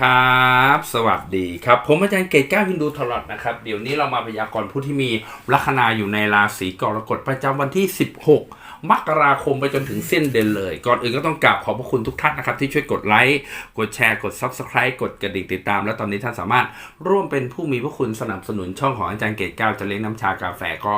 ครับ สวัสดีครับ ผมอาจารย์เกตก้าวินดูทลอดนะครับ เดี๋ยวนี้เรามาพยากรณ์ผู้ที่มีลัคนาอยู่ในราศีกรกฎประจำวันที่ 16 มกราคมไปจนถึงสิ้นเดือนเลย ก่อนอื่นก็ต้องกราบขอบพระคุณทุกท่านนะครับ ที่ช่วยกดไลค์กดแชร์กด Subscribe กดกระดิ่งติดตาม แล้วตอนนี้ท่านสามารถร่วมเป็นผู้มีพระคุณสนับสนุนช่องของอาจารย์เกตก้าจะเลี้ยงน้ำชากาแฟก็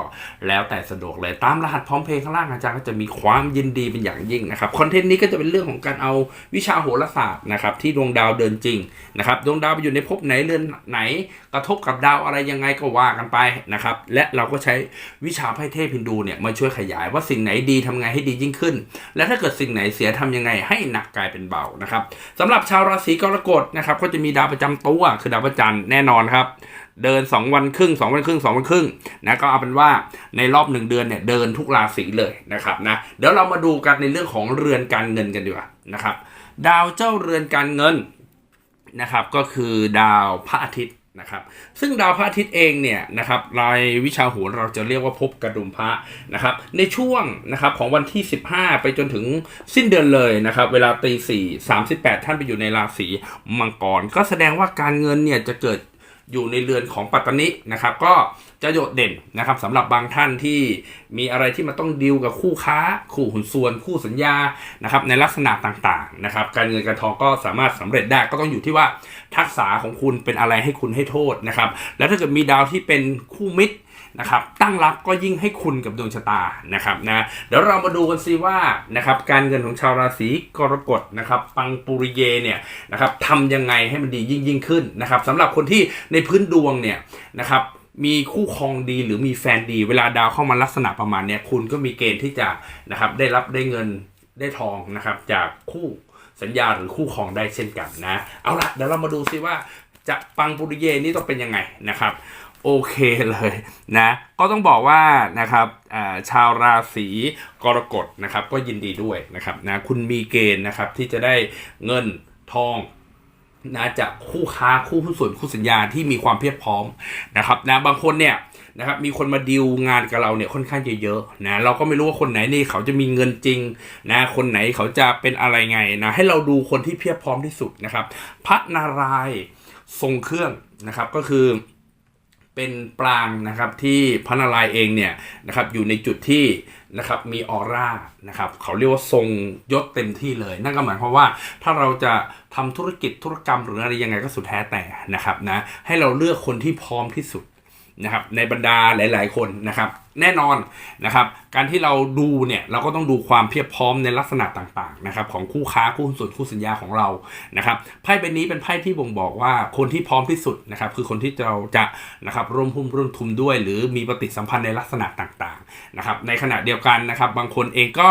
แล้วแต่สะดวกเลยตามรหัสพร้อมเพย์ข้างล่างอาจารย์ก็จะมีความยินดีเป็นอย่างยิ่งนะครับคอนเทนต์นี้ก็จะเป็นเรื่องของการเอาวิชาโหราศาสตร์นะครับที่ดวงดาวเดินจริงนะครับดวงดาวไปอยู่ในภพไหนเรือนไหน กระทบกับดาวอะไรยังไงก็ว่ากันไปนะครับและเราก็ใช้วิชาไพ่เทพฮินดูเนี่ยมาช่วยขยายว่าสิ่งไหนดีทำไงให้ดียิ่งขึ้น และถ้าเกิดสิ่งไหนเสียทำยังไงให้หนักกลายเป็นเบานะครับสำหรับชาวราศีกรกฎนะครับก็จะมีดาวประจำตัวคือดาวพระจันแน่นอนครับเดิน 2 วันครึ่ง 2 วันครึ่ง 2 วันครึ่งนะก็เอาเป็นว่าในรอบ 1 เดือนเนี่ยเดินทุกราศีเลยนะครับนะเดี๋ยวเรามาดูกันในเรื่องของเรือนการเงินกันดีกว่านะครับ ดาวเจ้าเรือนการเงินนะครับก็คือดาวพระอาทิตย์ นะครับซึ่งดาวพระอาทิตย์เองเนี่ยนะครับรายวิชาโหราเราจะเรียกว่าพบกระดุมพระนะครับในช่วงนะครับของวันที่ 15 ไปจนถึงสิ้นเดือนเลยนะครับเวลาตีสี่สามสิบแปดท่านไปอยู่ในราศีมังกร ก็แสดงว่าการเงินเนี่ยจะเกิด อยู่ในเรือนของปัตตนินะครับ ก็จะโดดเด่นนะครับสำหรับบางท่านที่มีอะไรที่มันต้องดีลกับคู่ค้า คู่หุ้นส่วน คู่สัญญานะครับในลักษณะต่างๆนะครับการเงินการทองก็สามารถสำเร็จได้ก็ต้องอยู่ที่ว่าทักษะของคุณเป็นอะไรให้คุณให้โทษนะครับแล้วถ้าเกิดมีดาวที่เป็นคู่มิตร นะครับตั้งรับก็ยิ่งให้คุณกับดวงชะตานะครับนะเดี๋ยวเรามาดูกันซิว่านะครับการเงินของชาวราศีกรกฎนะครับปังปุริเยเนี่ยนะครับทำยังไงให้มันดียิ่งยิ่งขึ้นนะครับสำหรับคนที่ในพื้นดวงเนี่ยนะครับมีคู่ครองดีหรือมีแฟนดี เวลาดาวเข้ามาลักษณะประมาณเนี้ยคุณก็มีเกณฑ์ที่จะนะครับได้รับได้เงินได้ทองนะครับจากคู่สัญญาหรือคู่ครองได้เช่นกันนะ เอาละเดี๋ยวเรามาดูซิว่าจะปังปุริเยนี่ต้องเป็นยังไงนะครับ โอเคเลยนะก็ต้องบอกว่านะครับชาวราศีกรกฎนะครับก็ยินดีด้วยนะครับนะคุณมีเกณฑ์นะครับที่จะได้เงินทองนะจากคู่ค้าคู่หุ้นส่วนคู่สัญญาที่มีความเพียบพร้อมนะครับนะบางคนเนี่ยนะครับมีคนมาดีลงานกับเราเนี่ยค่อนข้างจะเยอะนะเราก็ไม่รู้ว่าคนไหนนี่เขาจะมีเงินจริงนะคนไหนเขาจะเป็นอะไรไงนะให้เราดูคนที่เพียบพร้อมที่สุดนะครับพระนารายทรงเครื่องนะครับก็คือ เป็นปรางนะครับที่พระนารายณ์เองเนี่ยนะครับอยู่ในจุดที่นะครับมีออร่านะครับเขาเรียกว่าทรงยศเต็มที่เลย นั่นก็หมายความว่าถ้าเราจะทำธุรกิจธุรกรรมหรืออะไรยังไงก็สุดแท้แต่นะครับนะให้เราเลือกคนที่พร้อมที่สุด นะครับในบรรดาหลาย ๆ คนนะครับแน่นอนนะครับการที่เราดูเนี่ยเราก็ต้องดูความเพียบพร้อมในลักษณะต่างๆนะครับของคู่ค้าคู่ส่วนคู่สัญญาของเรานะครับไพ่ใบนี้เป็นไพ่ที่บ่งบอกว่าคนที่พร้อมที่สุดนะครับคือคนที่เราจะนะครับร่วมหุ้นร่วมทุนด้วย หรือมีปฏิสัมพันธ์ในลักษณะต่างๆนะครับในขณะเดียวกันนะครับบางคนเองก็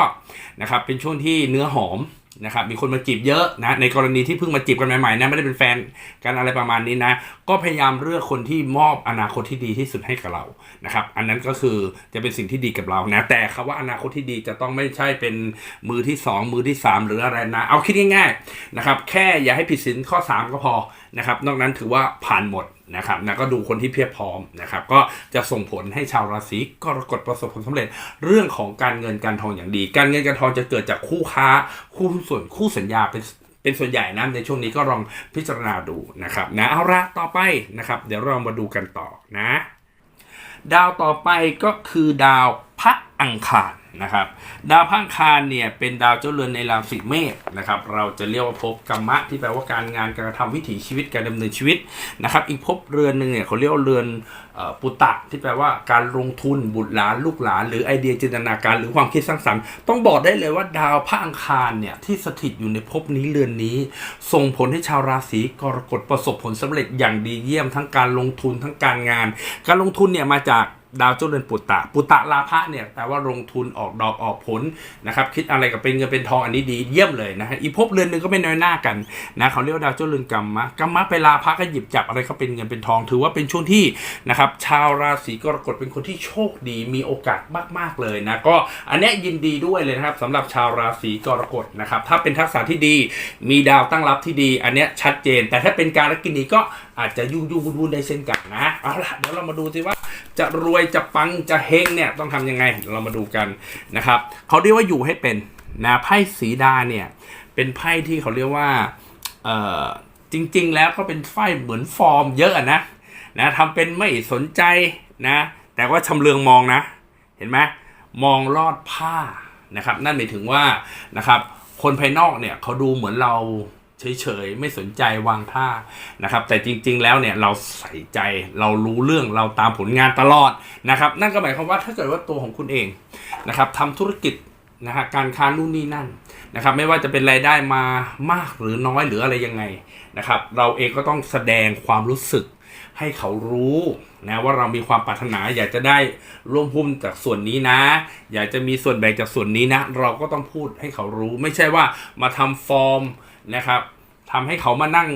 นะครับเป็นช่วงที่เนื้อหอม นะครับมีคนมาจีบเยอะนะในกรณีที่เพิ่งมาจีบกันใหม่ๆนะไม่ได้เป็นแฟนกันอะไรประมาณนี้นะ ก็พยายามเลือกคนที่มอบอนาคตที่ดีที่สุดให้กับเรานะครับ อันนั้นก็คือจะเป็นสิ่งที่ดีกับเรานะแต่คำว่าอนาคตที่ดีจะต้องไม่ใช่เป็นมือที่ 2 มือที่ 3 หรืออะไรนะ เอาคิดง่ายๆนะครับแค่อย่าให้ผิดศีลข้อ 3 ก็พอนะครับนอกนั้นถือว่าผ่านหมดนะครับนะก็ดูคนที่เพียบพร้อมนะครับ ก็จะส่งผลให้ชาวราศีกรกฎประสบผลสำเร็จ เรื่องของการเงินการทองอย่างดี การเงินการทองจะเกิดจากคู่ค้า คู่ส่วนคู่สัญญาเป็นเป็นส่วนใหญ่นะในช่วงนี้ก็ลองพิจารณาดูนะครับนะเอาละต่อไปนะครับ เดี๋ยวเรามาดูกันต่อนะ ดาวต่อไปก็คือดาวพระอังคาร นะครับ ดาวพังคารเนี่ยเป็นดาวเจ้าเรือนในราศีเมษนะครับ เราจะเรียกว่าภพกรรมะที่แปลว่าการงานการกระทำวิถีชีวิตการดำเนินชีวิตนะครับ อีกภพเรือนหนึ่งเนี่ยเขาเรียกว่าเรือนปุตตะที่แปลว่าการลงทุนบุตรหลานลูกหลาน หรือไอเดียจินตนาการหรือความคิดสร้างสรรค์ต้องบอกได้เลยว่าดาวพระอังคารเนี่ยที่สถิตอยู่ในภพนี้เรือนนี้ ส่งผลให้ชาวราศีกรกฎประสบผลสำเร็จอย่างดีเยี่ยมทั้งการลงทุนทั้งการงาน การลงทุนเนี่ยมาจาก ดาวเจ้าเรือนปุตตะ ปุตตะลาภะเนี่ยแปลว่าลงทุนออกดอกออกผลนะครับคิดอะไรกับเป็นเงินเป็นทองอันนี้ดีเยี่ยมเลยนะฮะอีภพเรือนหนึ่งก็ไม่น้อยหน้ากันนะเขาเรียกว่าดาวเจ้าเรือนกรรมะกรรมะไปลาภะก็หยิบจับอะไรก็เป็นเงินเป็นทอง ถือว่าเป็นช่วงที่นะครับชาวราศีกรกฎเป็นคนที่โชคดีมีโอกาสมาก ๆเลยนะก็อันนี้ยินดีด้วยเลยนะครับสำหรับชาวราศีกรกฎนะครับถ้าเป็นทักษะที่ดี มีดาวตั้งรับที่ดี อันนี้ชัดเจน แต่ถ้าเป็นการกินีก็ อาจจะยุ่งยุ่งวุ่นได้เช่นกันนะเอาล่ะเดี๋ยวเรามาดูสิว่าจะรวยจะปังจะเฮงเนี่ยต้องทำยังไงเรามาดูกันนะครับเขาเรียกว่าอยู่ให้เป็นนะไพ่สีดาเนี่ยเป็นไพ่ที่เขาเรียกว่าเอ่อจริง ๆ แล้วก็เป็นไฟเหมือนฟอร์มเยอะนะนะทำเป็นไม่สนใจนะแต่ว่าชำเลืองมองนะ เห็นไหมมองลอดผ้านะครับ นั่นหมายถึงว่านะครับคนภายนอกเนี่ยเขาดูเหมือนเรา เฉยๆ ไม่สนใจวางท่านะครับ แต่จริง ๆ แล้วเนี่ยเราใส่ใจเรารู้เรื่องเราตามผลงานตลอดนะครับ นั่นก็หมายความว่าถ้าเกิดว่าตัวของคุณเองนะครับทำธุรกิจนะฮะการค้านู่นนี่นั่นนะครับ ไม่ว่าจะเป็นรายได้มามากหรือน้อยหรืออะไรยังไงนะครับ เราเองก็ต้องแสดงความรู้สึกให้เขารู้นะว่าเรามีความปรารถนาอยากจะได้ร่วมหุ้นจากส่วนนี้นะ อยากจะมีส่วนแบ่งจากส่วนนี้นะ เราก็ต้องพูดให้เขารู้ ไม่ใช่ว่ามาทำฟอร์ม นะครับทำให้เขามานั่ง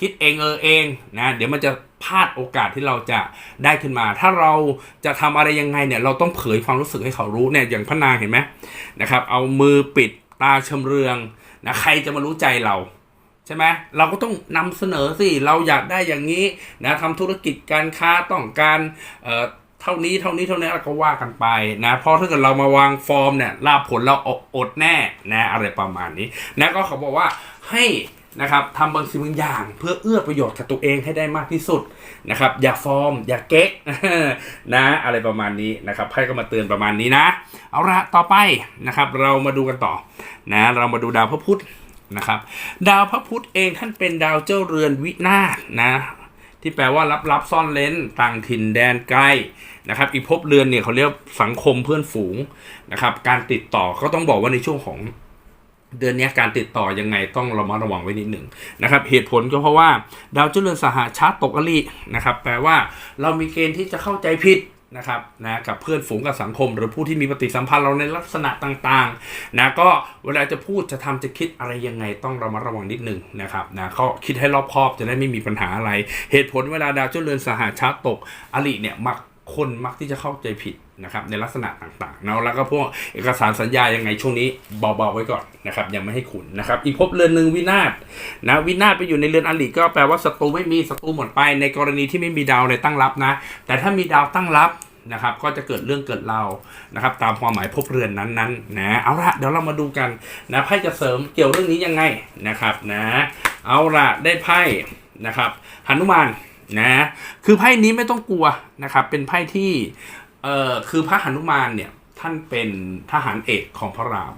คิดเองเออเองนะเดี๋ยวมันจะพลาดโอกาสที่เราจะได้ขึ้นมา ถ้าเราจะทำอะไรยังไงเนี่ยเราต้องเผยความรู้สึกให้เขารู้เนี่ยอย่างพนางเห็นไหมนะครับเอามือปิดตาชำเรืองนะใครจะมารู้ใจเราใช่ไหมเราก็ต้องนำเสนอสิเราอยากได้อย่างนี้นะทำธุรกิจการค้าต้องการเอ่อเท่านี้เท่านี้เท่านี้เราก็ว่ากันไปนะเพราะถ้าเกิดเรามาวางฟอร์มเนี่ยลาผลเราออดแน่นะอะไรประมาณนี้นะก็เขาบอกว่า ให้นะครับทำบางสิ่งบางอย่างเพื่อเอื้อประโยชน์กับตัวเองให้ได้มากที่สุดนะครับอย่าฟอร์ม อย่าเก๊กนะอะไรประมาณนี้นะครับไพ่ก็มาเตือนประมาณนี้นะ เอาละต่อไปนะครับเรามาดูกันต่อนะเรามาดูดาวพระพุธนะครับดาวพระพุธเองท่านเป็นดาวเจ้าเรือนวินาศนะที่แปลว่ารับรับซ่อนเลนต่างถิ่นแดนไกลนะครับอีกภพเรือนเนี่ยเขาเรียกสังคมเพื่อนฝูงนะครับการติดต่อก็ต้องบอกว่าในช่วงของ เดือนนี้การติดต่อยังไงต้องระมัดระวังไว้นิดหนึ่งนะครับเหตุผลก็เพราะว่าดาวเจ้าเรือนสหชาติตกอรินะครับแปลว่าเรามีเกณฑ์ที่จะเข้าใจผิดนะครับนะกับเพื่อนฝูงกับสังคม หรือผู้ที่มีปฏิสัมพันธ์เราในลักษณะต่างๆนะก็เวลาจะพูดจะทำจะคิดอะไรยังไงต้องระมัดระวังนิดหนึ่งนะครับนะเขาคิดให้รอบคอบจะได้ไม่มีปัญหาอะไร เหตุผลเวลาดาวเจ้าเรือนสหชาติตกอริเนี่ยมัก คนมักที่จะเข้าใจผิดนะครับในลักษณะต่างๆเนาะแล้วก็พวกเอกสารสัญญายังไงช่วงนี้เบาๆไว้ก่อนนะครับยังไม่ให้ขุนนะครับอีกภพเรือนหนึ่งวินาศนะวินาศไปอยู่ในเรือนอริก็แปลว่าศัตรูไม่มีศัตรูหมดไป ในกรณีที่ไม่มีดาวอะไรตั้งรับนะ แต่ถ้ามีดาวตั้งรับนะครับก็จะเกิดเรื่องเกิดเรานะครับตามความหมายภพเรือนนั้นๆนะเอาละเดี๋ยวเรามาดูกันนะไพ่จะเสริมเกี่ยวเรื่องนี้ยังไงนะครับนะเอาละได้ไพ่นะครับหนุมาน นะคือไพ่นี้ไม่ต้องกลัวนะครับ เป็นไพ่ที่เอ่อคือพระหนุมานเนี่ยท่านเป็นทหารเอกของพระราม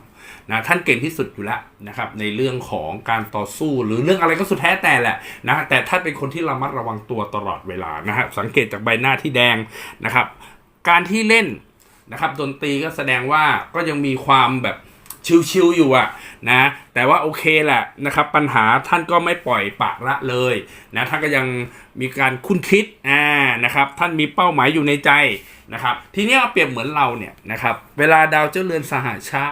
นะท่านเก่งที่สุดอยู่แล้วนะครับในเรื่องของการต่อสู้หรือเรื่องอะไรก็สุดแท้แต่แหละนะแต่ท่านเป็นคนที่ระมัดระวังตัวตลอดเวลานะฮะสังเกตจากใบหน้าที่แดงนะครับ การที่เล่นนะครับดนตรีก็แสดงว่าก็ยังมีความแบบ ชิวๆอยู่อะนะแต่ว่าโอเคแหละนะครับปัญหาท่านก็ไม่ปล่อยปากละเลยนะท่านก็ยังมีการคุ้นคิดอ่านะครับท่านมีเป้าหมายอยู่ในใจนะครับทีนี้เปรียบเหมือนเราเนี่ยนะครับเวลาดาวเจ้าเรือนสหชา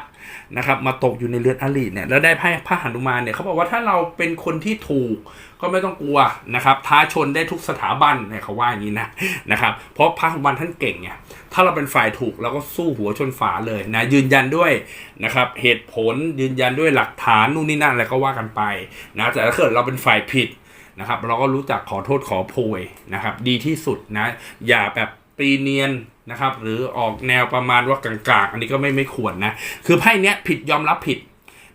นะครับมาตกอยู่ในเรือนอริเนี่ยแล้วได้ไพ่พระหนุมานเนี่ยเขาบอกว่าถ้าเราเป็นคนที่ถูกก็ไม่ต้องกลัวนะครับท้าชนได้ทุกสถาบันเนี่ยเขาว่าอย่างนี้นะนะครับเพราะพระหนุมานท่านเก่งเนี่ยถ้าเราเป็นฝ่ายถูกเราก็สู้หัวชนฝาเลยนะยืนยันด้วยนะครับเหตุผลยืนยันด้วยหลักฐานนู่นนี่นั่นอะไรก็ว่ากันไปนะแต่ถ้าเกิดเราเป็นฝ่ายผิดนะครับเราก็รู้จักขอโทษขอโพยนะครับดีที่สุดนะอย่าแบบ ตีเนียนนะครับ หรือออกแนวประมาณว่ากลางๆ อันนี้ก็ไม่ไม่ควรนะ คือไพ่เนี้ยผิดยอมรับผิด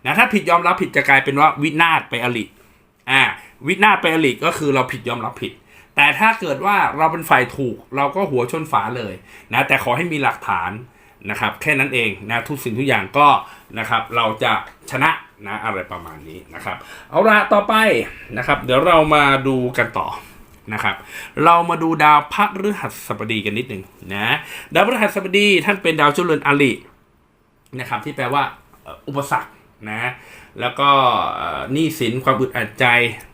นะถ้าผิดยอมรับผิดจะกลายเป็นว่าวินาศไปอริอ่าวินาศไปอริก็คือเราผิดยอมรับผิด แต่ถ้าเกิดว่าเราเป็นฝ่ายถูก เราก็หัวชนฝาเลยนะแต่ขอให้มีหลักฐานนะครับแค่นั้นเองนะทุกสิ่งทุกอย่างก็นะครับเราจะชนะนะอะไรประมาณนี้นะครับ เอาละต่อไปนะครับ เดี๋ยวเรามาดูกันต่อ นะครับ เรามาดูดาวพฤหัสบดีกันนิดหนึ่งนะดาวพฤหัสบดีท่านเป็นดาวเจ้าเรือนอรินะครับที่แปลว่าอุปสรรคนะแล้วก็หนี้สินความอึดอัดใจ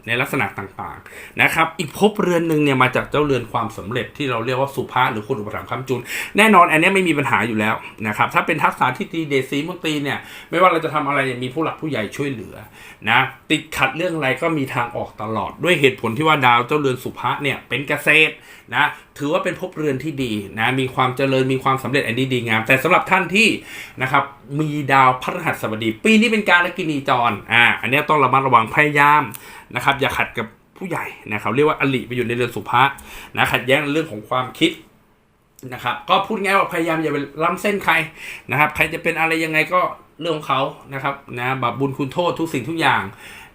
ในลักษณะต่างๆนะครับ อีกภพเรือนหนึ่งเนี่ยมาจากเจ้าเรือนความสำเร็จที่เราเรียกว่าสุภาหรือคนอุปถัมภ์คำจุน แน่นอนอันนี้ไม่มีปัญหาอยู่แล้วนะครับ ถ้าเป็นทักษะที่ดีเดซีมนตีเนี่ย ไม่ว่าเราจะทำอะไรมีผู้หลักผู้ใหญ่ช่วยเหลือนะติดขัดเรื่องอะไรก็มีทางออกตลอด ด้วยเหตุผลที่ว่าดาวเจ้าเรือนสุภาเนี่ยเป็นเกษตรนะถือว่าเป็นภพเรือนที่ดีนะมีความเจริญมีความสำเร็จอันนี้ดีงาม แต่สำหรับท่านที่นะครับมีดาวพฤหัสบดี ปีนี้เป็นการลกินีจรอ่าอันนี้ต้องระมัดระวังพยายาม นะครับอย่าขัดกับผู้ใหญ่นะครับเรียกว่าอลิไปอยู่ในเรือนสุภานะขัดแย้งเรื่องของความคิดนะครับก็พูดง่ายว่าพยายามอย่าไปล้ำเส้นใครนะครับ ใครจะเป็นอะไรยังไงก็เรื่องของเขานะครับนะบาปบุญคุณโทษทุกสิ่งทุกอย่าง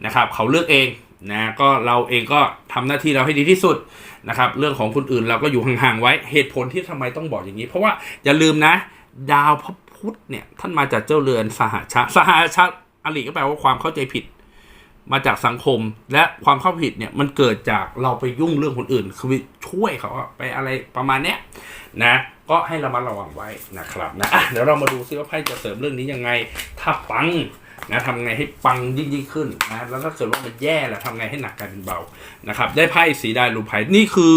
นะครับ เขาเลือกเองนะก็เราเองก็ทำหน้าที่เราให้ดีที่สุดนะครับ เรื่องของคนอื่นเราก็อยู่ห่างๆไว้เหตุผลที่ทำไมต้องบอกอย่างนี้ เพราะว่าอย่าลืมนะ ดาวพระพุธเนี่ยท่านมาจากเจ้าเรือนสหชาสหชาอลิก็แปลว่าความเข้าใจผิด มาจากสังคมและความเข้าผิดเนี่ยมันเกิดจากเราไปยุ่งเรื่องคนอื่น คือช่วยเขาไปอะไรประมาณเนี้ยนะก็ให้ระมัดระวังไว้นะครับนะเดี๋ยวเรามาดูซิว่าไพ่จะเสริมเรื่องนี้ยังไง ถ้าปังนะทำไงให้ปังยิ่งยิ่งขึ้นนะแล้วถ้าเกิดว่ามันแย่ล้วทำไงให้หนักกลายเป็นเบานะครับ ได้ไพ่สีได้รูปไพ่นี่คือ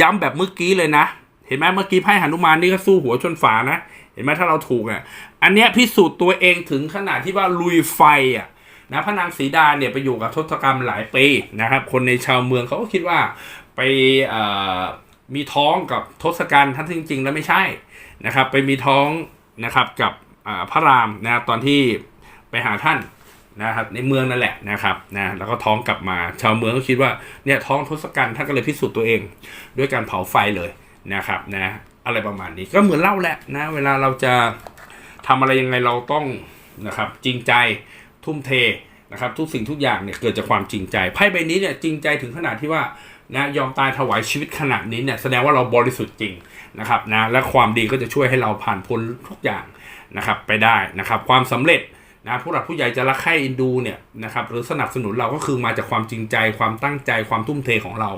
ย้ำแบบเมื่อกี้เลยนะ เห็นไหมเมื่อกี้ไพ่หนุมานนี่ก็สู้หัวชนฝานะ เห็นไหมถ้าเราถูกอะอันเนี้ยพิสูจน์ตัวเองถึงขนาดที่ว่าลุยไฟอะ นะพระนางสีดาเนี่ยไปอยู่กับทศกัณฐ์หลายปีนะครับ คนในชาวเมืองเขาก็คิดว่าไปมีท้องกับทศกัณฐ์ทั้งที่จริง ๆ แล้วไม่ใช่นะครับ ไปมีท้องนะครับกับพระรามนะตอนที่ไปหาท่านนะครับในเมืองนั่นแหละนะครับนะแล้วก็ท้องกลับมาชาวเมืองก็คิดว่าเนี่ยท้องทศกัณฐ์ท่านก็เลยพิสูจน์ตัวเอง ด้วยการเผาไฟเลยนะครับนะอะไรประมาณนี้ก็เหมือนเล่าแหละนะเวลาเราจะทำอะไรยังไงเราต้องนะครับจริงใจ ทุ่มเทนะครับทุกสิ่งทุกอย่างเนี่ยเกิดจากความจริงใจไพ่ใบนี้เนี่ยจริงใจถึงขนาดที่ว่านะยอมตายถวายชีวิตขนาดนี้เนี่ยแสดงว่าเราบริสุทธิ์จริงนะครับนะและความดีก็จะช่วยให้เราผ่านพ้นทุกอย่างนะครับไปได้นะครับความสำเร็จนะผู้หลักผู้ใหญ่จะรักใคร่อินดูเนี่ยนะครับหรือสนับสนุนเราก็คือมาจากความจริงใจ ความตั้งใจความทุ่มเทของเรา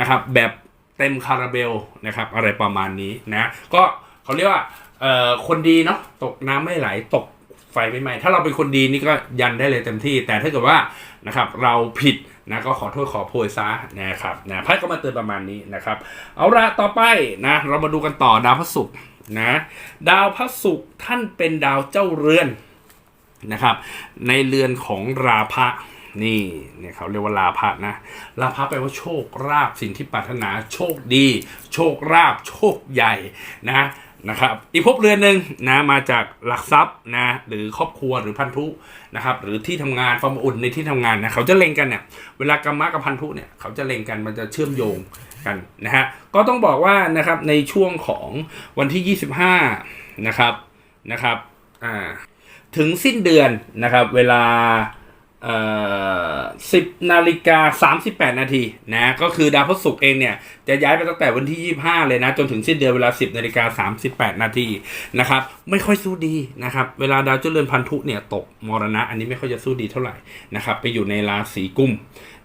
นะครับแบบเต็มคาราเบลนะครับอะไรประมาณนี้นะก็เขาเรียกว่าเอ่อคนดีเนาะตกน้ำไม่ไหลตก ไฟไม่ไหม้ถ้าเราเป็นคนดีนี่ก็ยันได้เลยเต็มที่ แต่ถ้าเกิดว่านะครับเราผิดนะก็ขอโทษขอโพยซะนะครับนะไพ่ก็มาเตือนประมาณนี้นะครับ เอาละต่อไปนะเรามาดูกันต่อดาวพระศุกร์นะดาวพระศุกร์ท่านเป็นดาวเจ้าเรือนนะครับในเรือนของราพะนี่เนี่ยเขาเรียกว่าลาภะนะลาภะแปลว่าโชคราบสิ่งที่ปรารถนาโชคดี โชคราบโชคใหญ่นะ นะครับอีกภพเรือนหนึ่งนะมาจากหลักทรัพย์นะหรือครอบครัวหรือพันธุนะครับหรือที่ทำงานความอุ่นในที่ทำงานนะเขาจะเล็งกันเนี่ยเวลากรรมะกับพันธุเนี่ยเขาจะเล็งกันมันจะเชื่อมโยงกันนะฮะก็ต้องบอกว่านะครับในช่วงของวันที่ 25นะครับนะครับอ่าถึงสิ้นเดือนนะครับเวลา เอ่อ10นาฬิกาสามสิบแปดนาทีนะก็คือดาวพฤหัสเองเนี่ยจะย้ายไปตั้งแต่วันที่ยี่ห้าเลยนะ จนถึงสิ้นเดือนเวลาสิบนาฬิกาสามสิบแปดนาทีนะครับไม่ค่อยสู้ดีนะครับเวลาดาวเจริญพันธุเนี่ยตกมรณะ อันนี้ไม่ค่อยจะสู้ดีเท่าไหร่นะครับไปอยู่ในราศีกุม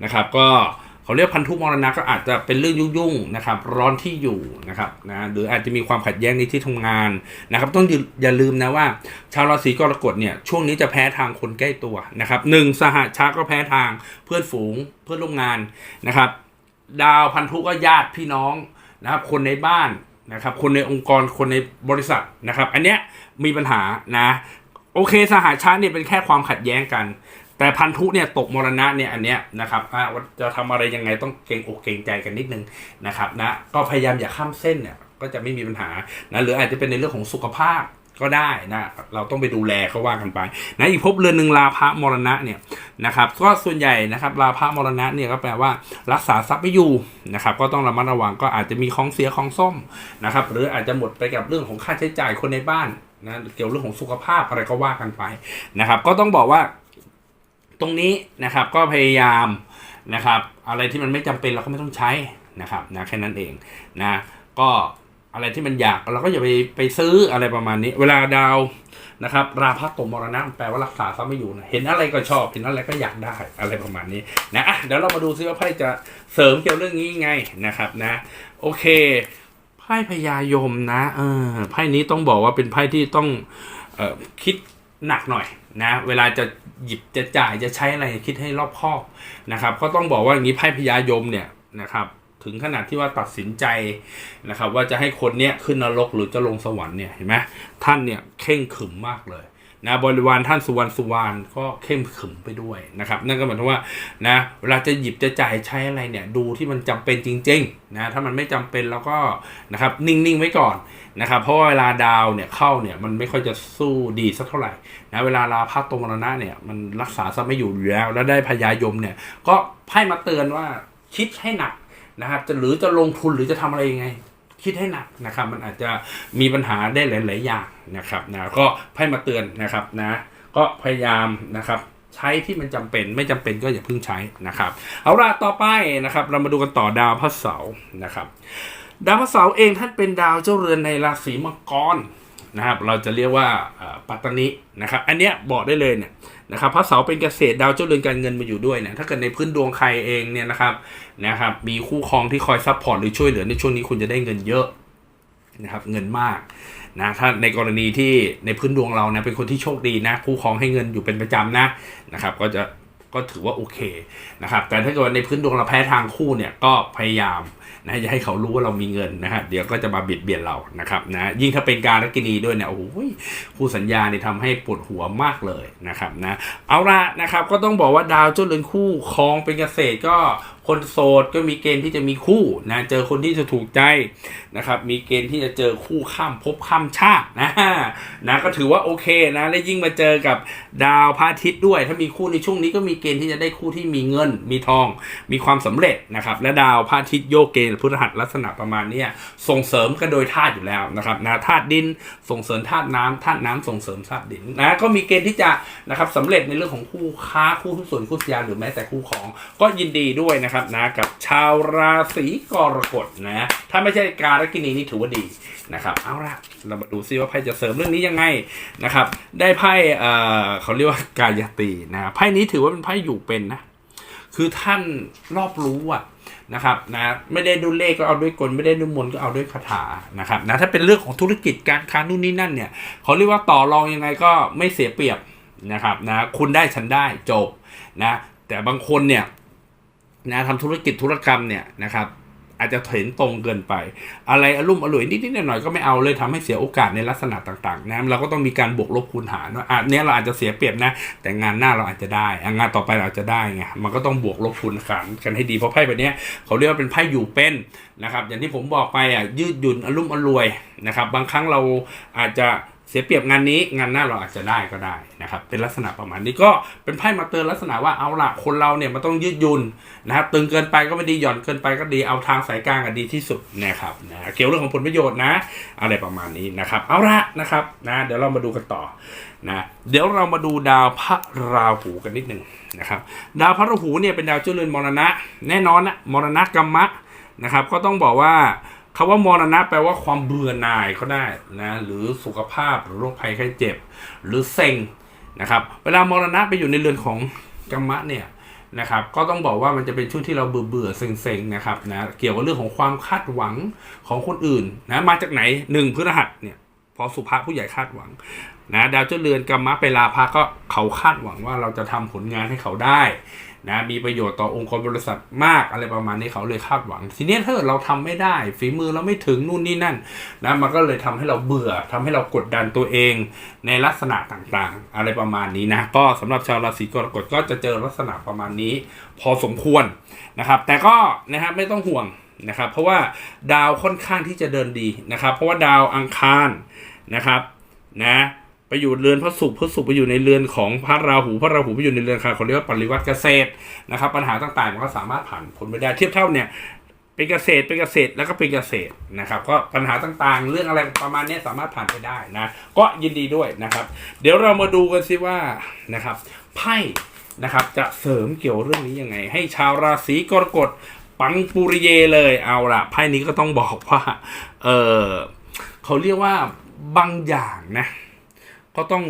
นะครับก็ เขาเรียกพันธุมรณะก็อาจจะเป็นเรื่องยุ่งๆนะครับ ร้อนที่อยู่นะครับนะหรืออาจจะมีความขัดแย้งในที่ทำงานนะครับ ต้องอย่าอย่าลืมนะว่า ชาวราศีกรกฎเนี่ยช่วงนี้จะแพ้ทางคนใกล้ตัวนะครับหนึ่งสหชาก็แพ้ทางเพื่อนฝูงเพื่อนร่วมงานนะครับ ดาวพันธุก็ญาติพี่น้องนะครับ คนในบ้านนะครับ คนในองค์กรคนในบริษัทนะครับ อันเนี้ยมีปัญหานะโอเคสหชาติเนี่ยเป็นแค่ความขัดแย้งกัน แต่พันธุเนี่ยตกมรณะเนี่ยอันเนี้ยนะครับว่าจะทำอะไรยังไงต้องเกรงอกเกรงใจกันนิดนึงนะครับนะก็พยายามอย่าข้ามเส้นเนี่ยก็จะไม่มีปัญหานะหรืออาจจะเป็นในเรื่องของสุขภาพก็ได้นะเราต้องไปดูแลเขาว่ากันไปนะอีกภพเรือนหนึ่งลาภมรณะเนี่ยนะครับก็ส่วนใหญ่นะครับลาภมรณะเนี่ยก็แปลว่ารักษาทรัพย์ไม่อยู่นะครับก็ต้องระมัดระวังก็อาจจะมีของเสียของส้มนะครับหรืออาจจะหมดไปกับเรื่องของค่าใช้จ่ายคนในบ้านนะเกี่ยวเรื่องของสุขภาพอะไรก็ว่ากันไปนะครับก็ต้องบอกว่า ตรงนี้นะครับก็พยายามนะครับอะไรที่มันไม่จำเป็นเราก็ไม่ต้องใช้นะครับนะแค่นั้นเองนะก็อะไรที่มันอยากเราก็อย่าไปไปซื้ออะไรประมาณนี้ เวลาดาวนะครับ ราพัตมรณะแปลว่ารักษาซะไม่อยู่นะเห็นอะไรก็ชอบ เห็นอะไรก็อยากได้อะไรประมาณนี้นะอะเดี๋ยวเรามาดูซิว่าไพ่จะเสริมเกี่ยวเรื่องนี้ไงนะครับนะ โอเคไพ่พญายมนะเออไพ่นี้ต้องบอกว่าเป็นไพ่ที่ต้องออคิด หนักหน่อยนะเวลาจะหยิบจะจ่ายจะใช้อะไรคิดให้รอบคอบนะครับ ก็ต้องบอกว่าอย่างนี้ไพ่พญายมเนี่ยนะครับถึงขนาดที่ว่าตัดสินใจนะครับว่าจะให้คนเนี้ยขึ้นนรกหรือจะลงสวรรค์เนี่ยเห็นไหมท่านเนี่ยเข่งขึมมากเลยนะบริวารท่านสุวรรณสุวรรณก็เข้มขึมไปด้วยนะครับนั่นก็หมายถึงว่านะเวลาจะหยิบจะจ่ายใช้อะไรเนี่ยดูที่มันจำเป็นจริงๆนะถ้ามันไม่จำเป็นแล้วก็นะครับนิ่งๆไว้ก่อน นะครับเพราะว่าเวลาดาวเนี่ยเข้าเนี่ยมันไม่ค่อยจะสู้ดีสักเท่าไหร่นะเวลาลาพักตรงมรณะเนี่ยมันรักษาซะไม่อยู่อยู่แล้ว แล้วได้พยายมเนี่ย ก็ไพ่มาเตือนว่าคิดให้หนักนะครับจะหรือจะลงทุนหรือจะทำอะไรยังไง คิดให้หนักนะครับ มันอาจจะมีปัญหาได้หลาย ๆ อย่างนะครับนะก็ไพ่มาเตือนนะครับนะก็พยายามนะครับใช้ที่มันจำเป็นไม่จำเป็นก็อย่าเพิ่งใช้นะครับ เอาละต่อไปนะครับ เรามาดูกันต่อดาวพระเสาร์นะครับ ดาวพระเสาร์เองท่านเป็นดาวเจ้าเรือนในราศีมังกรนะครับ เราจะเรียกว่าปัตตนินะครับ อันเนี้ยบอกได้เลยเนี่ยนะครับพระเสาร์เป็นเกษตรดาวเจ้าเรือนการเงินมาอยู่ด้วยเนี่ยถ้าเกิดในพื้นดวงใครเองเนี่ยนะครับนะครับ มีคู่ครองที่คอยซัพพอร์ตหรือช่วยเหลือในช่วงนี้คุณจะได้เงินเยอะนะครับ เงินมากนะถ้าในกรณีที่ในพื้นดวงเราเนี่ยเป็นคนที่โชคดีนะ คู่ครองให้เงินอยู่เป็นประจำนะนะครับ ก็จะ ก็ถือว่าโอเคนะครับ แต่ถ้าเกิดว่าในพื้นดวงเราแพ้ทางคู่เนี่ยก็พยายามนะจะให้เขารู้ว่าเรามีเงินนะฮะเดี๋ยวก็จะมาเบียดเบียนเรานะครับนะยิ่งถ้าเป็นการรักินีด้วยเนี่ยโอ้โหคู่สัญญาเนี่ยทำให้ปวดหัวมากเลยนะครับนะเอาละนะครับก็ต้องบอกว่าดาวเจ้าเรือนคู่ครองเป็นเกษตรก็ คนโสดก็มีเกณฑ์ที่จะมีคู่นะเจอคนที่จะถูกใจนะครับมีเกณฑ์ที่จะเจอคู่ข้ามภพข้ามชาตินะนะก็ถือว่าโอเคนะและยิ่งมาเจอกับดาวพระอาทิตย์ด้วย ถ้ามีคู่ในช่วงนี้ก็มีเกณฑ์ที่จะได้คู่ที่มีเงิน มีทอง มีความสำเร็จนะครับและดาวพระอาทิตย์โยกเกณฑ์พฤหัสลักษณะประมาณนี้ส่งเสริมกันโดยธาตุอยู่แล้วนะครับนะธาตุดินส่งเสริมธาตุน้ำธาตุน้ำส่งเสริมธาตุดินนะก็มีเกณฑ์ที่จะนะครับสำเร็จในเรื่องของคู่ค้าคู่หุ้นส่วนคู่สัญญาหรือแม้แต่คู่ของก็ยินดีด้วยนะครับนะกับชาวราศีกรกฎนะถ้าไม่ใช่การกินีนี่ถือว่าดีนะครับเอาละเรามาดูซิว่าไพ่จะเสริมเรื่องนี้ยังไงนะครับ ได้ไพ่เอ่อเขาเรียกว่ากายตีนะไพ่นี้ถือว่าเป็นไพ่อยู่เป็นนะคือท่านรอบรู้อะนะครับนะไม่ได้ดูเลขก็เอาด้วยกลไม่ได้ดูมนก็เอาด้วยคาถานะครับนะถ้าเป็นเรื่องของธุรกิจการค้านู่นนี่นั่นเนี่ยเขาเรียกว่าต่อรองยังไงก็ไม่เสียเปรียบนะครับนะคุณได้ฉันได้จบนะแต่บางคนเนี่ย นะทำธุรกิจธุรกรรมเนี่ยนะครับอาจจะเห็นตรงเกินไป อะไรอารมณ์อร่วยนิดๆหน่อยๆก็ไม่เอาเลยทำให้เสียโอกาสในลักษณะต่างๆนะเราก็ต้องมีการบวกลบคูณหารว่าอะเนี้เราอาจจะเสียเปรียบนะ แต่งานหน้าเราอาจจะได้งานต่อไปเราอาจจะได้ไงมันก็ต้องบวกลบคูณหารกันให้ดีเพราะไพ่แบบนี้เขาเรียกว่าเป็นไพ่อยู่เป็นนะครับ อย่างที่ผมบอกไปอะยืดหยุ่นอารมณ์อร่วยนะครับ บางครั้งเราอาจจะ เสียเปรียบงานนี้งานหน้าเราอาจจะได้ก็ได้นะครับ เป็นลักษณะประมาณนี้ก็เป็นไพ่มาเตือนลักษณะว่าเอาละคนเราเนี่ยมันต้องยืดหยุ่นนะครับตึงเกินไปก็ไม่ดีหย่อนเกินไปก็ดีเอาทางสายกลางก็ดีที่สุดนะครับนะเกี่ยวเรื่องของผลประโยชน์นะ อะไรประมาณนี้นะครับเอาละนะครับนะเดี๋ยวเรามาดูกันต่อนะเดี๋ยวเรามาดูดาวพระราหูกันนิดหนึ่งนะครับดาวพระราหูเนี่ยเป็นดาวเจ้าเรือนมรณะ แน่นอนนะมรณะกรรมะนะครับก็ต้องบอกว่า คำว่ามรณะแปลว่าความเบื่อหน่ายก็ได้นะหรือสุขภาพหรือโรคภัยไข้เจ็บ หรือเซ็งนะครับ เวลามรณะไปอยู่ในเรือนของกรรมะเนี่ยนะครับก็ต้องบอกว่ามันจะเป็นช่วงที่เราเบื่อเบื่อๆเซ็งๆนะครับนะเกี่ยวกับเรื่องของความคาดหวังของคนอื่นนะมาจากไหนหนึ่งพฤหัสเนี่ยพอสุภาพผู้ใหญ่คาดหวังนะดาวเจ้าเรือนกรรมะไปลาภะก็เขาคาดหวังว่าเราจะทำผลงานให้เขาได้ นะมีประโยชน์ต่อองค์กรบริษัทมากอะไรประมาณนี้เขาเลยคาดหวัง ทีนี้ถ้าเกิดเราทำไม่ได้ฝีมือเราไม่ถึงนู่นนี่นั่นนะมันก็เลยทำให้เราเบื่อทำให้เรากดดันตัวเองในลักษณะต่างๆ อะไรประมาณนี้นะก็สำหรับชาวราศีกรกฎก็จะเจอลักษณะประมาณนี้ พอสมควรนะครับ แต่ก็นะครับไม่ต้องห่วงนะครับเพราะว่าดาวค่อนข้างที่จะเดินดีนะครับ เพราะว่าดาวอังคารนะครับนะ ไปอยู่เรือนพระศุกร์พระศุกร์ไปอยู่ในเรือนของพระราหูพระราหูไปอยู่ในเรือนคาเขาเรียกว่าปริวัติเกษตรนะครับปัญหาต่างๆมันก็สามารถผ่านพ้นไปได้เทียบเท่าเนี่ยเป็นเกษตรเป็นเกษตรแล้วก็เป็นเกษตรนะครับก็ปัญหาต่างๆ เรื่องอะไรประมาณนี้สามารถผ่านไปได้นะก็ยินดีด้วยนะครับ เดี๋ยวเรามาดูกันสิว่านะครับไพ่นะครับจะเสริมเกี่ยวเรื่องนี้ยังไง ให้ชาวราศีกรกฎปังปุริเยเลยเอาละไพ่นี้ก็ต้องบอกว่าเออเขาเรียกว่าบางอย่างนะ ก็ต้อง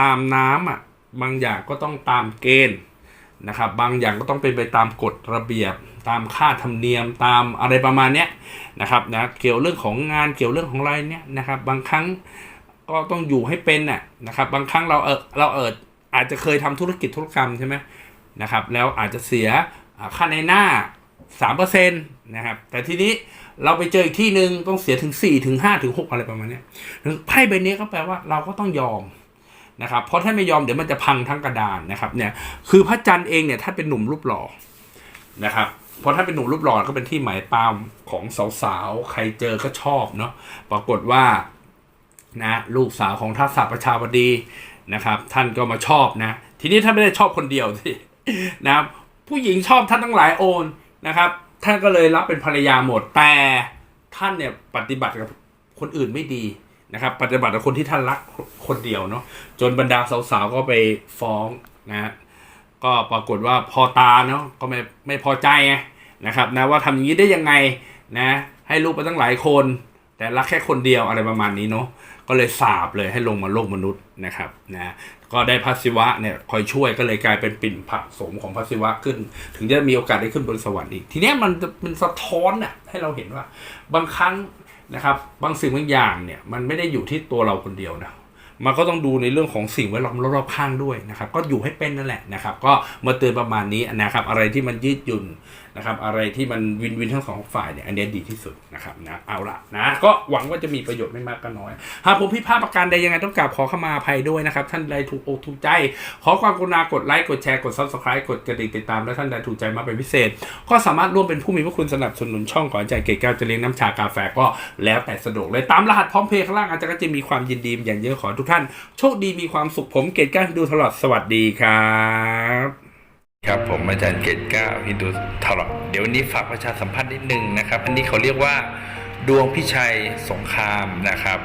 ตามน้ำอะบางอย่างก็ต้องตามเกณฑ์นะครับ บางอย่างก็ต้องเป็นไปตามกฎระเบียบ ตามค่าธรรมเนียมตามอะไรประมาณเนี้ยนะครับนะเกี่ยวเรื่องของงานเกี่ยวเรื่องของอะไรเนี้ยนะครับ บางครั้งก็ต้องอยู่ให้เป็นน่ะนะครับ บางครั้งเราเออเราเอออาจจะเคยทำธุรกิจธุรกรรมใช่ไหมนะครับ แล้วอาจจะเสียค่าในหน้าสามเปอร์เซ็นต์นะครับแต่ทีนี้ เราไปเจออีกที่หนึ่งต้องเสียถึงสี่ถึงห้าถึงหกอะไรประมาณนี้ไพ่ใบนี้ก็แปลว่าเราก็ต้องยอมนะครับ เพราะถ้าไม่ยอมเดี๋ยวมันจะพังทั้งกระดานนะครับ เนี่ย คือพระจันทร์เองเนี่ยถ้าเป็นหนุ่มรูปหล่อนะครับเพราะถ้าเป็นหนุ่มรูปหล่อก็เป็นที่หมายปามของสาวๆ ใครเจอก็ชอบเนาะ ปรากฏว่านะลูกสาวของทัศประชาบดีนะครับ ท่านก็มาชอบนะ ทีนี้ท่านไม่ได้ชอบคนเดียวสินะผู้หญิงชอบท่านทั้งหลายโอนนะครับ ท่านก็เลยรับเป็นภรรยาหมด แต่ท่านเนี่ยปฏิบัติกับคนอื่นไม่ดีนะครับ ปฏิบัติกับคนที่ท่านรักคนเดียวเนาะจนบรรดาสาวๆก็ไปฟ้องนะก็ปรากฏว่าพอตาเนาะก็ไม่ไม่พอใจนะครับนะว่าทำอย่างนี้ได้ยังไงนะให้ลูกไปตั้งหลายคน แต่รักแค่คนเดียวอะไรประมาณนี้เนาะก็เลยสาบเลยให้ลงมาโลกมนุษย์นะครับนะ ก็ได้พระศิวะเนี่ยคอยช่วยก็เลยกลายเป็นปิ่นผสมของพระศิวะขึ้น ถึงจะมีโอกาสได้ขึ้นบนสวรรค์อีก ทีนี้มันจะเป็นสะท้อนน่ะให้เราเห็นว่า บางครั้งนะครับ บางสิ่งบางอย่างเนี่ยมันไม่ได้อยู่ที่ตัวเราคนเดียวนะมันก็ต้องดูในเรื่องของสิ่งแวดล้อมรอบๆข้างด้วยนะครับ ก็อยู่ให้เป็นนั่นแหละนะครับ ก็มาเตือนประมาณนี้นะครับ อะไรที่มันยืดหยุ่น นะครับอะไรที่มันวินวินทั้งสองฝ่ายเนี่ยอันนี้ดีที่สุดนะครับนะเอาละนะก็หวังว่าจะมีประโยชน์ไม่มากก็น้อย หากผมผิพาดประการใดยังไงต้องกราบขอเข้ามาภัยด้วยนะครับ ท่านใดถูกอกถูกใจ ขอความกรุณากดไลค์กดแชร์กด subscribe กดกระดิ่งติดตามและท่านใดถูกใจมากเป็นพิเศษ ก็สามารถร่วมเป็นผู้มีพระคุณสนับสนุนช่องของอาจารย์เกศแก้วจะเลี้ยงน้ำชากาแฟก็แล้วแต่สะดวกเลยตามรหัสพร้อมเพย์ข้างล่างอาจารย์ก็จะมีความยินดีอย่างเยอะขอทุกท่านโชคดีมีความสุขผมเกศแก้วดูตลอดสวัสดีครับ ครับผมอาจารย์เกศแก้วฮินดูตลอดเดี๋ยววันนี้ฝากประชาสัมพันธ์นิดนึงนะครับ อันนี้เขาเรียกว่าดวงพิชัยสงครามนะครับ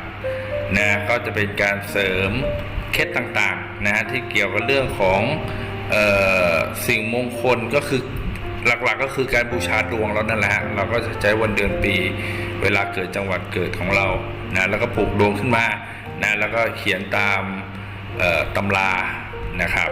นะก็จะเป็นการเสริมเคล็ดต่างๆนะฮะที่เกี่ยวกับเรื่องของเออสิ่งมงคลก็คือหลักๆก็คือการบูชาดวงเรานั่นแหละ เราก็จะใช้วันเดือนปี เวลาเกิดจังหวัดเกิดของเรานะแล้วก็ปลูกดวงขึ้นมานะแล้วก็เขียนตามเอ่อตำรานะครับ